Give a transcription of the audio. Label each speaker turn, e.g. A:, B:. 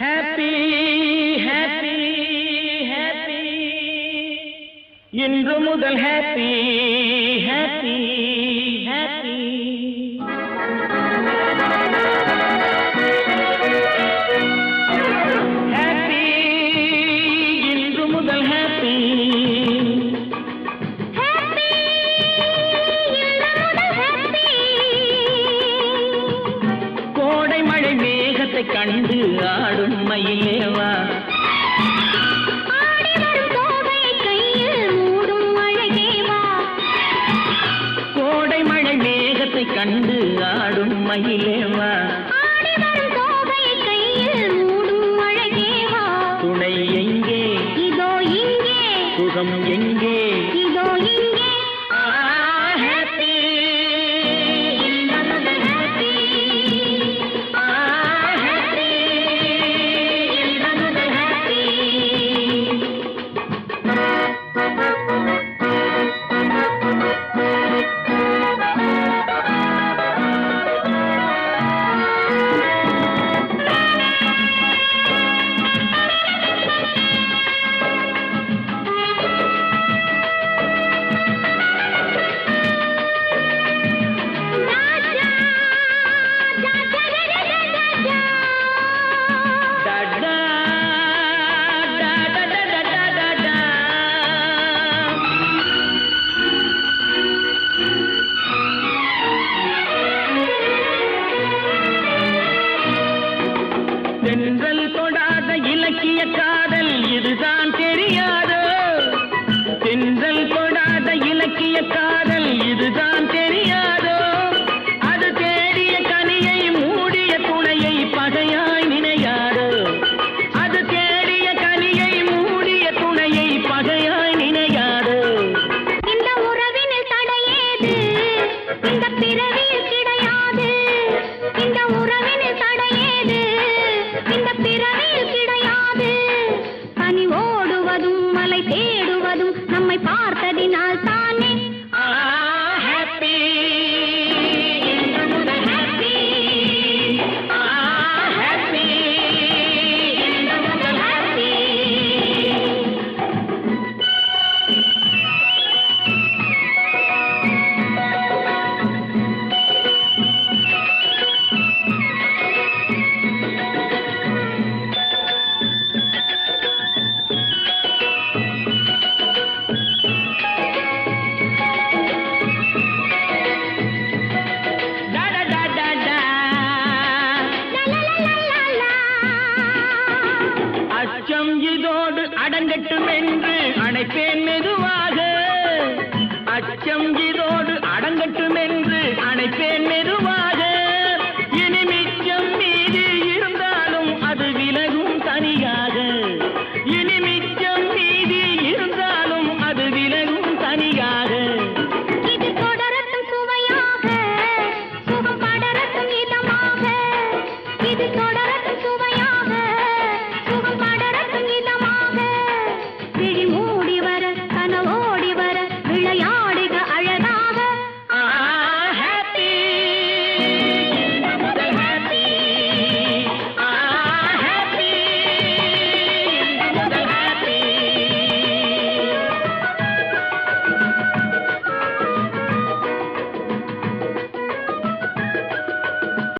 A: Happy happy happy இன்று முதல் happy கண்டு ஆடும் மயிலேவா கோடை மழை மேகத்தை கண்டு ஆடும் மயிலேவா தென்றல் தொடாத இலக்கிய காதல் இதுதான் தெரியாதோ? தென்றல் தொடாத இலக்கிய காதல் அடங்கட்டும் என்று அணைப்பேன் மெதுவாக. அச்சம் இதோடு அடங்கட்டும் என்று அணைப்பேன் மெதுவாக. இனி மிச்சம் மீதி இருந்தாலும் அது விலகும் தனியாக. இனி மிச்சம் மீதி இருந்தாலும் அது விலகும் தனியாக.
B: இது தொடரட்டும் சுவையாக சுகம் படரட்டும் இதமாக. இது தொடர